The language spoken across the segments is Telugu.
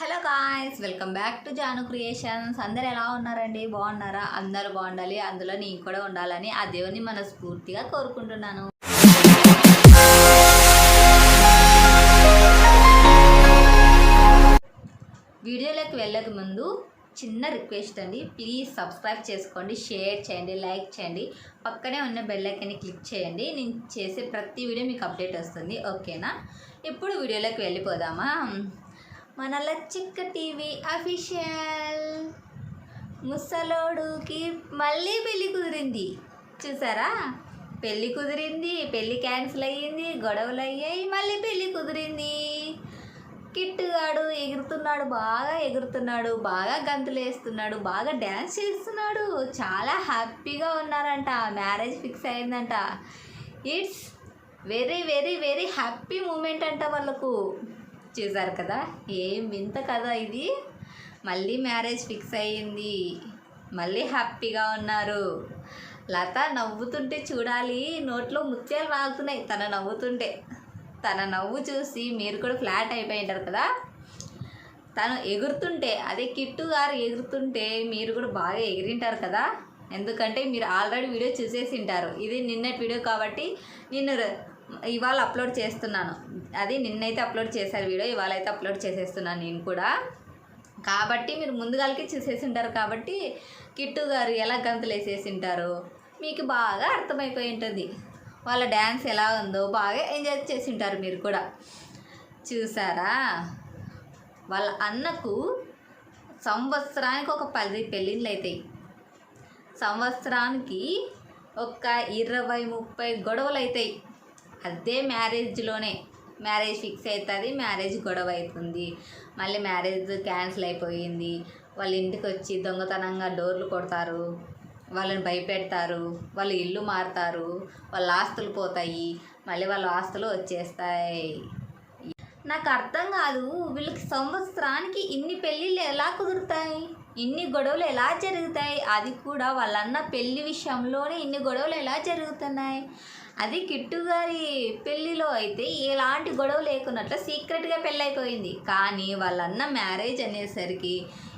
Hello guys welcome back to Janu creations అందరు ఎలా ఉన్నారండి? బాగున్నారా? అందరూ బాగుండాలి. అందులో నేను కూడా ఉండాలని ఆ దేవుని మనస్ఫూర్తిగా కోరుకుంటున్నాను. వీడియోలోకి వెళ్ళక ముందు చిన్న రిక్వెస్ట్ అండి. ప్లీజ్ సబ్స్క్రైబ్ చేసుకోండి షేర్ చేయండి లైక్ చేయండి. పక్కనే ఉన్న బెల్ క్లిక్ చేయండి. నేను చేసే ప్రతి వీడియో మీకు అప్డేట్ వస్తుంది. ఓకేనా ఇప్పుడు వీడియోలోకి వెళ్ళిపోదామా? మన లచ్చిక్క టీవీ అఫీషియల్. ముసలోడుకి మళ్ళీ పెళ్ళి కుదిరింది. చూసారా? పెళ్ళి కుదిరింది పెళ్ళి క్యాన్సిల్ అయ్యింది గొడవలు అయ్యాయి మళ్ళీ పెళ్ళి కుదిరింది. కిట్టుగాడు ఎగురుతున్నాడు బాగా ఎగురుతున్నాడు బాగా గంతులు వేస్తున్నాడు బాగా డ్యాన్స్ చేస్తున్నాడు. చాలా హ్యాపీగా ఉన్నారంట. మ్యారేజ్ ఫిక్స్ అయిందంట. It's very very very happy moment అంట వాళ్ళకు. చేశారు కదా? ఏం వింత కదా ఇది. మళ్ళీ మ్యారేజ్ ఫిక్స్ అయ్యింది. మళ్ళీ హ్యాపీగా ఉన్నారు. లత నవ్వుతుంటే చూడాలి. నోట్లో ముత్యాలు రాగుతున్నాయి తన నవ్వుతుంటే. తన నవ్వు చూసి మీరు కూడా ఫ్లాట్ అయిపోయి ఉంటారు కదా? తను ఎగురుతుంటే అదే కిట్టు గారు ఎగురుతుంటే మీరు కూడా బాగా ఎగిరింటారు కదా? ఎందుకంటే మీరు ఆల్రెడీ వీడియో చూసేసి ఉంటారు ఇది నిన్నటి వీడియో కాబట్టి నిన్ను ర- ఇవాళ అప్లోడ్ చేస్తున్నాను. అది నిన్నైతే అప్లోడ్ చేశారు వీడియో ఇవాళ అయితే అప్లోడ్ చేసేస్తున్నాను నేను కూడా. కాబట్టి మీరు ముందుగాలకి చూసేసి ఉంటారు కాబట్టి కిట్టు గారు ఎలా గంతులు వేసేసి ఉంటారు మీకు బాగా అర్థమైపోయి ఉంటుంది. వాళ్ళ డ్యాన్స్ ఎలా ఉందో బాగా ఎంజాయ్ చేసి ఉంటారు మీరు కూడా. చూసారా? వాళ్ళ అన్నకు సంవత్సరానికి ఒక పది పెళ్ళిళ్ళు అవుతాయి సంవత్సరానికి ఒక ఇరవై ముప్పై గొడవలు అవుతాయి అదే మ్యారేజ్లోనే మ్యారేజ్ ఫిక్స్ అవుతుంది మ్యారేజ్ గొడవ అవుతుంది. మళ్ళీ మ్యారేజ్ క్యాన్సిల్ అయిపోయింది. వాళ్ళ ఇంటికి వచ్చి దొంగతనంగా డోర్లు కొడతారు వాళ్ళని భయపెడతారు వాళ్ళ ఇల్లు మారుతారు వాళ్ళ ఆస్తులు పోతాయి మళ్ళీ వాళ్ళ ఆస్తులు వచ్చేస్తాయి. నాకు అర్థం కాదు వీళ్ళకి సంవత్సరానికి ఇన్ని పెళ్ళిళ్ళు ఎలా కుదురుతాయి? ఇన్ని గొడవలు ఎలా జరుగుతాయి? అది కూడా వాళ్ళన్న పెళ్ళి విషయంలోనే ఇన్ని గొడవలు ఎలా జరుగుతున్నాయి? అది కిట్టు గారి పెళ్ళిలో అయితే ఎలాంటి గొడవ లేకున్నట్లు సీక్రెట్గా పెళ్ళైపోయింది. కానీ వాళ్ళన్న మ్యారేజ్ అనేసరికి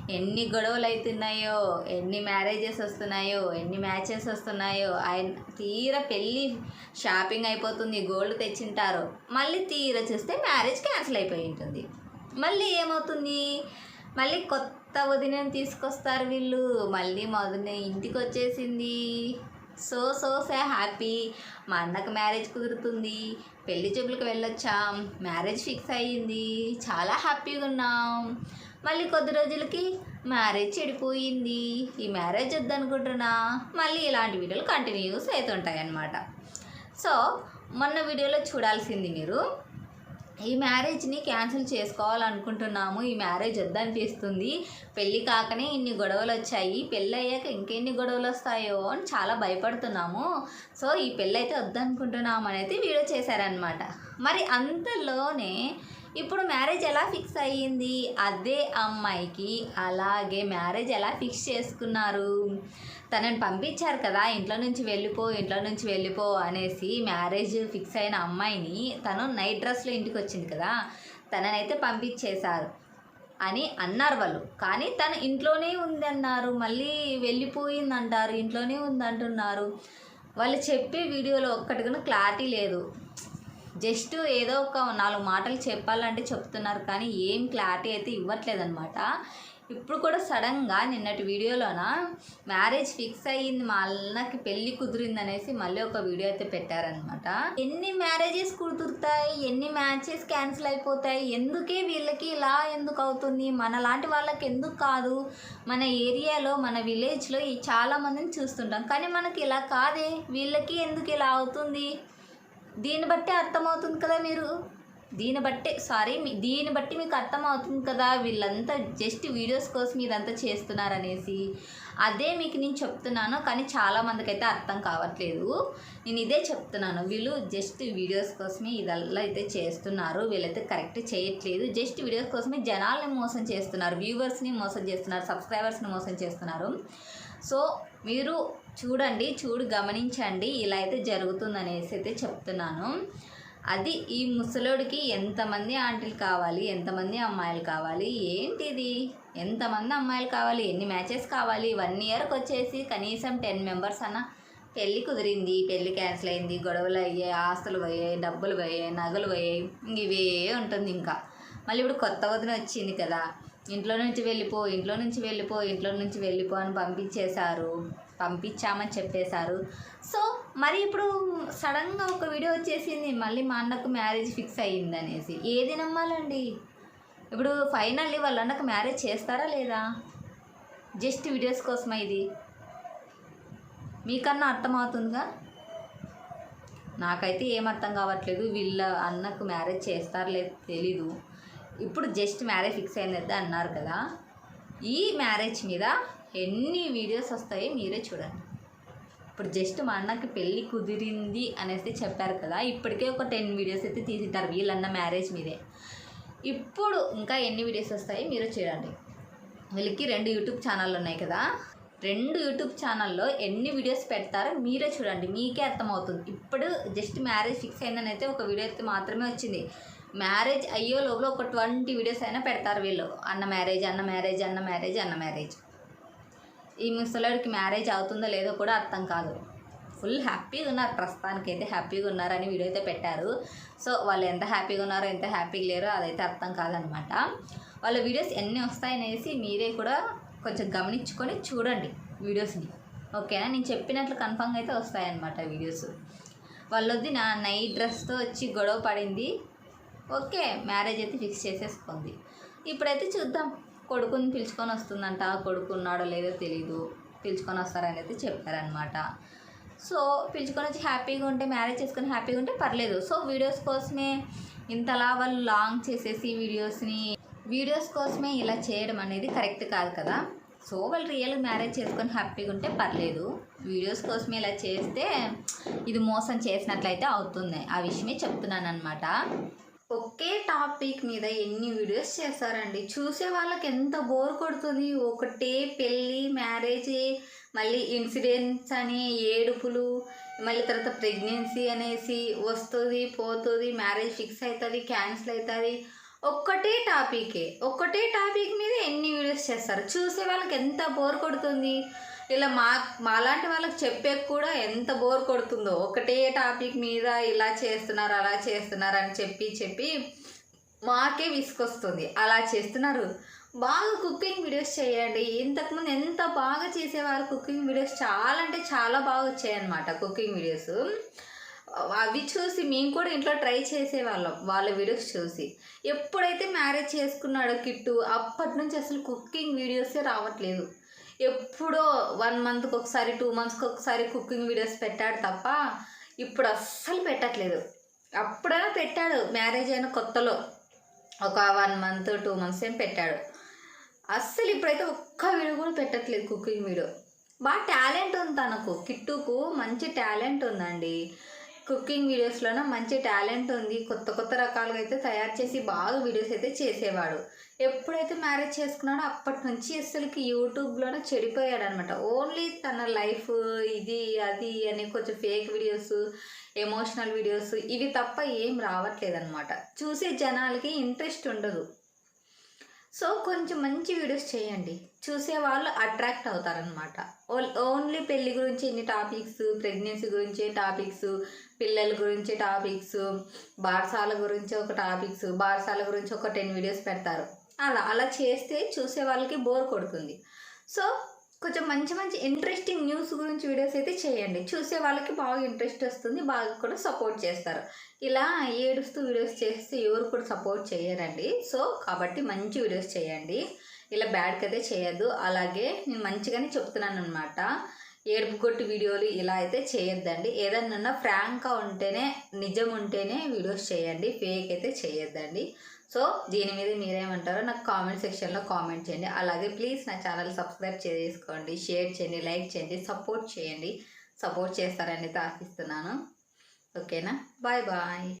ఎన్ని గొడవలు అవుతున్నాయో ఎన్ని మ్యారేజెస్ వస్తున్నాయో ఎన్ని మ్యాచెస్ వస్తున్నాయో ఆయన తీర పెళ్ళి షాపింగ్ అయిపోతుంది గోల్డ్ తెచ్చింటారు. మళ్ళీ తీర చూస్తే మ్యారేజ్ క్యాన్సిల్ అయిపోయి ఉంటుంది మళ్ళీ ఏమవుతుంది? మళ్ళీ కొత్త వదినని తీసుకొస్తారు వీళ్ళు. మళ్ళీ మా ఇంటికి వచ్చేసింది సో సో సే హ్యాపీ. మా అన్నకు మ్యారేజ్ కుదురుతుంది. పెళ్ళి చూపులకు వెళ్ళొచ్చాం. మ్యారేజ్ ఫిక్స్ అయ్యింది. చాలా హ్యాపీగా ఉన్నాం. మళ్ళీ కొద్ది రోజులకి మ్యారేజ్ చెడిపోయింది. ఈ మ్యారేజ్ వద్దనుకుంటున్నా. మళ్ళీ ఇలాంటి వీడియోలు కంటిన్యూస్ అవుతుంటాయి అన్నమాట సో మొన్న వీడియోలో చూడాల్సింది మీరు ఈ మ్యారేజ్ని క్యాన్సిల్ చేసుకోవాలనుకుంటున్నాము. ఈ మ్యారేజ్ వద్దనిపిస్తుంది. పెళ్ళి కాకనే ఇన్ని గొడవలు వచ్చాయి పెళ్ళి అయ్యాక ఇంకెన్ని గొడవలు వస్తాయో అని చాలా భయపడుతున్నాము. సో ఈ పెళ్ళి అయితే వద్దనుకుంటున్నాము అనేది అయితే వీడియో చేశారనమాట మరి అంతలోనే ఇప్పుడు మ్యారేజ్ ఎలా ఫిక్స్ అయ్యింది? అదే అమ్మాయికి అలాగే మ్యారేజ్ ఎలా ఫిక్స్ చేసుకున్నారు? తనని పంపించారు కదా ఇంట్లో నుంచి వెళ్ళిపో ఇంట్లో నుంచి వెళ్ళిపో అనేసి మ్యారేజ్ ఫిక్స్ అయిన అమ్మాయిని తను నైట్ డ్రెస్లో ఇంటికి వచ్చింది కదా తననైతే పంపించేశారు అని అన్నారు వాళ్ళు. కానీ తను ఇంట్లోనే ఉంది అన్నారు మళ్ళీ వెళ్ళిపోయింది అంటారు ఇంట్లోనే ఉంది అంటున్నారు వాళ్ళు చెప్పే వీడియోలో ఒక్కటి కూడా క్లారిటీ లేదు. జస్ట్ ఏదో ఒక నాలుగు మాటలు చెప్పాలంటే చెప్తున్నారు కానీ ఏం క్లారిటీ అయితే ఇవ్వట్లేదు అనమాట ఇప్పుడు కూడా సడన్గా నిన్నటి వీడియోలోన మ్యారేజ్ ఫిక్స్ అయ్యింది మా అన్నకి పెళ్ళి కుదిరింది అనేసి మళ్ళీ ఒక వీడియో అయితే పెట్టారనమాట ఎన్ని మ్యారేజెస్ కుదురుతాయి ఎన్ని మ్యాచెస్ క్యాన్సిల్ అయిపోతాయి ఎందుకే వీళ్ళకి ఇలా ఎందుకు అవుతుంది మన లాంటి వాళ్ళకి ఎందుకు కాదు మన ఏరియాలో మన విలేజ్లో ఈ చాలా మందిని చూస్తుంటాం. కానీ మనకి ఇలా కాదే వీళ్ళకి ఎందుకు ఇలా అవుతుంది? దీన్ని బట్టి అర్థమవుతుంది కదా మీరు? దీని బట్టే సారీ మీ దీన్ని బట్టి మీకు అర్థమవుతుంది కదా వీళ్ళంతా జస్ట్ వీడియోస్ కోసం ఇదంతా చేస్తున్నారనేసి. అదే మీకు నేను చెప్తున్నాను కానీ చాలా మందికి అయితే అర్థం కావట్లేదు. నేను ఇదే చెప్తున్నాను వీళ్ళు జస్ట్ వీడియోస్ కోసమే ఇదల్లా అయితే చేస్తున్నారు వీళ్ళైతే కరెక్ట్ చేయట్లేదు. జస్ట్ వీడియోస్ కోసమే జనాల్ని మోసం చేస్తున్నారు వ్యూవర్స్ని మోసం చేస్తున్నారు సబ్స్క్రైబర్స్ని మోసం చేస్తున్నారు. సో మీరు చూడండి చూడు గమనించండి ఇలా అయితే జరుగుతుందనేసి అయితే చెప్తున్నాను. అది ఈ ముసలోడికి ఎంతమంది ఆంటీలు కావాలి ఎంతమంది అమ్మాయిలు కావాలి ఏంటిది? ఎంతమంది అమ్మాయిలు కావాలి ఎన్ని మ్యాచెస్ కావాలి వన్ ఇయర్కి వచ్చేసి కనీసం టెన్ మెంబర్స్ అన్న పెళ్ళి కుదిరింది పెళ్ళి క్యాన్సిల్ అయింది గొడవలు అయ్యాయి ఆస్తులు పోయాయి డబ్బులు పోయాయి నగలు పోయాయి ఇవే ఉంటుంది ఇంకా. మళ్ళీ ఇప్పుడు కొత్త వదిన వచ్చింది కదా ఇంట్లో నుంచి వెళ్ళిపో ఇంట్లో నుంచి వెళ్ళిపో ఇంట్లో నుంచి వెళ్ళిపో అని పంపించేశారు. పంపించామని చెప్పేశారు. సో మరి ఇప్పుడు సడన్గా ఒక వీడియో వచ్చేసింది. మళ్ళీ మా అన్నకు మ్యారేజ్ ఫిక్స్ అయ్యింది అనేసి ఏది నమ్మాలండి ఇప్పుడు ఫైనల్లీ వాళ్ళ అన్నకు మ్యారేజ్ చేస్తారా లేదా? జస్ట్ వీడియోస్ కోసమే ఇది? మీకన్నా అర్థమవుతుందిగా? నాకైతే ఏం అర్థం కావట్లేదు. వీళ్ళ అన్నకు మ్యారేజ్ చేస్తారో లేదు తెలీదు. ఇప్పుడు జస్ట్ మ్యారేజ్ ఫిక్స్ అయింది అన్నారు కదా. ఈ మ్యారేజ్ మీద ఎన్ని వీడియోస్ వస్తాయో మీరే చూడండి. ఇప్పుడు జస్ట్ మా అన్నకి పెళ్ళి కుదిరింది అనేసి చెప్పారు కదా ఇప్పటికే ఒక టెన్ వీడియోస్ అయితే తీసిట్టారు వీళ్ళన్న మ్యారేజ్ మీదే. ఇప్పుడు ఇంకా ఎన్ని వీడియోస్ వస్తాయో మీరు చూడండి. వీళ్ళకి రెండు యూట్యూబ్ ఛానళ్ళు ఉన్నాయి కదా రెండు యూట్యూబ్ ఛానల్లో ఎన్ని వీడియోస్ పెడతారో మీరే చూడండి మీకే అర్థమవుతుంది. ఇప్పుడు జస్ట్ మ్యారేజ్ ఫిక్స్ అయిందని అయితే ఒక వీడియో అయితే మాత్రమే వచ్చింది. మ్యారేజ్ అయ్యే లోపల ఒక ట్వంటీ వీడియోస్ అయినా పెడతారు వీళ్ళు. అన్న మ్యారేజ్ అన్న మ్యారేజ్ అన్న మ్యారేజ్ అన్న మ్యారేజ్. ఈ ముసలాడికి మ్యారేజ్ అవుతుందో లేదో కూడా అర్థం కాదు. ఫుల్ హ్యాపీగా ఉన్నారు. ప్రస్తుతానికి అయితే హ్యాపీగా ఉన్నారని వీడియో అయితే పెట్టారు. సో వాళ్ళు ఎంత హ్యాపీగా ఉన్నారో ఎంత హ్యాపీగా లేరో అదైతే అర్థం కాదనమాట. వాళ్ళ వీడియోస్ ఎన్ని వస్తాయనేసి మీరే కూడా కొంచెం గమనించుకొని చూడండి వీడియోస్ని. ఓకేనా? నేను చెప్పినట్లు కన్ఫామ్గా అయితే వస్తాయన్నమాట వీడియోస్. వాళ్ళొద్ది నా నైట్ డ్రెస్తో వచ్చి గొడవ పడింది. ఓకే మ్యారేజ్ అయితే ఫిక్స్ చేసేసుకుంది. ఇప్పుడైతే చూద్దాం కొడుకుని పిలుచుకొని వస్తుందంట. కొడుకు ఉన్నాడో లేదో తెలీదు. పిలుచుకొని వస్తారని అయితే చెప్పారనమాట సో పిలుచుకొని వచ్చి హ్యాపీగా ఉంటే మ్యారేజ్ చేసుకొని హ్యాపీగా ఉంటే పర్లేదు. సో వీడియోస్ కోసమే ఇంతలా వాళ్ళు లాంగ్ చేసేసి వీడియోస్ని వీడియోస్ కోసమే ఇలా చేయడం అనేది కరెక్ట్ కాదు కదా. సో వాళ్ళు రియల్ మ్యారేజ్ చేసుకొని హ్యాపీగా ఉంటే పర్లేదు. వీడియోస్ కోసమే ఇలా చేస్తే ఇది మోసం చేసినట్లయితే అవుతుంది. ఆ విషయమే చెప్తున్నాను అనమాట ఒకే టాపిక్ మీద ఎన్ని వీడియోస్ చేస్తారండి చూసే వాళ్ళకి ఎంత బోర్ కొడుతుంది? ఒకటే పెళ్ళి మ్యారేజ్ మళ్ళీ ఇన్సిడెంట్స్ అని ఏడుపులు మళ్ళీ తర్వాత ప్రెగ్నెన్సీ అనేసి వస్తుంది పోతుంది మ్యారేజ్ ఫిక్స్ అవుతుంది క్యాన్సిల్ అవుతుంది. ఒక్కటే టాపికే. ఒక్కటే టాపిక్ మీద ఎన్ని వీడియోస్ చేస్తారు? చూసే వాళ్ళకి ఎంత బోర్ కొడుతుంది? ఇలా మా మాలాంటి వాళ్ళకి చెప్పే కూడా ఎంత బోర్ కొడుతుందో. ఒకటే టాపిక్ మీద ఇలా చేస్తున్నారు అలా చేస్తున్నారు అని చెప్పి చెప్పి మాకే విసుకొస్తుంది అలా చేస్తున్నారు. బాగా కుకింగ్ వీడియోస్ చేయండి. ఇంతకుముందు ఎంత బాగా చేసేవారు కుకింగ్ వీడియోస్? చాలా అంటే చాలా బాగా వచ్చాయన్నమాట కుకింగ్ వీడియోస్. అవి చూసి మేము కూడా ఇంట్లో ట్రై చేసేవాళ్ళం వాళ్ళ వీడియోస్ చూసి. ఎప్పుడైతే మ్యారేజ్ చేసుకున్నాడో కిట్టు అప్పటి నుంచి అసలు కుకింగ్ వీడియోసే రావట్లేదు. ఎప్పుడో వన్ మంత్కి ఒకసారి టూ మంత్స్కి ఒకసారి కుకింగ్ వీడియోస్ పెట్టాడు తప్ప ఇప్పుడు అస్సలు పెట్టట్లేదు. అప్పుడైనా పెట్టాడు మ్యారేజ్ అయిన కొత్తలో. ఒక వన్ మంత్ టూ మంత్స్ ఏం పెట్టాడు. అస్సలు ఇప్పుడైతే ఒక్క వీడియో కూడా పెట్టట్లేదు కుకింగ్ వీడియో. బాగా టాలెంట్ ఉంది తనకు కిట్టుకు మంచి టాలెంట్ ఉందండి. కుకింగ్ వీడియోస్లోనూ మంచి టాలెంట్ ఉంది. కొత్త కొత్త రకాలుగా అయితే తయారు చేసి బాగా వీడియోస్ అయితే చేసేవాడు. ఎప్పుడైతే మ్యారేజ్ చేసుకున్నాడో అప్పటి నుంచి అసలుకి యూట్యూబ్లోనే చెడిపోయాడు అనమాట ఓన్లీ తన లైఫ్ ఇది అది అని కొంచెం ఫేక్ వీడియోస్ ఎమోషనల్ వీడియోస్ ఇవి తప్ప ఏం రావట్లేదు అనమాట చూసే జనాలకి ఇంట్రెస్ట్ ఉండదు. సో కొంచెం మంచి వీడియోస్ చేయండి. చూసే వాళ్ళు అట్రాక్ట్ అవుతారనమాట ఓన్లీ పెళ్ళి గురించి ఎన్ని టాపిక్స్ ప్రెగ్నెన్సీ గురించి టాపిక్స్ పిల్లల గురించి టాపిక్స్ బారసాల గురించి ఒక టాపిక్స్ బారసాల గురించి ఒక టెన్ వీడియోస్ పెడతారు. అలా అలా చేస్తే చూసే వాళ్ళకి బోర్ కొడుతుంది. సో కొంచెం మంచి మంచి ఇంట్రెస్టింగ్ న్యూస్ గురించి వీడియోస్ అయితే చేయండి. చూసే వాళ్ళకి బాగా ఇంట్రెస్ట్ వస్తుంది. బాగా కూడా సపోర్ట్ చేస్తారు. ఇలా ఏడుస్తూ వీడియోస్ చేస్తే ఎవరు కూడా సపోర్ట్ చేయరండి. సో కాబట్టి మంచి వీడియోస్ చేయండి. ఇలా బ్యాడ్కి అయితే చేయొద్దు. అలాగే నేను మంచిగానే చెప్తున్నాను అనమాట ఏడుపు కొట్టి వీడియోలు ఇలా అయితే చేయొద్దండి. ఏదన్నా ఫ్రాంక్గా ఉంటేనే నిజం ఉంటేనే వీడియోస్ చేయండి. ఫేక్ అయితే చేయొద్దండి. సో దీని మీద మీరేమంటారో నాకు కామెంట్ సెక్షన్లో కామెంట్ చేయండి. అలాగే ప్లీజ్ నా ఛానల్ సబ్స్క్రైబ్ చేసుకోండి షేర్ చేయండి లైక్ చేయండి సపోర్ట్ చేయండి. సపోర్ట్ చేస్తారని ఆశిస్తున్నాను. ఓకేనా బాయ్ బాయ్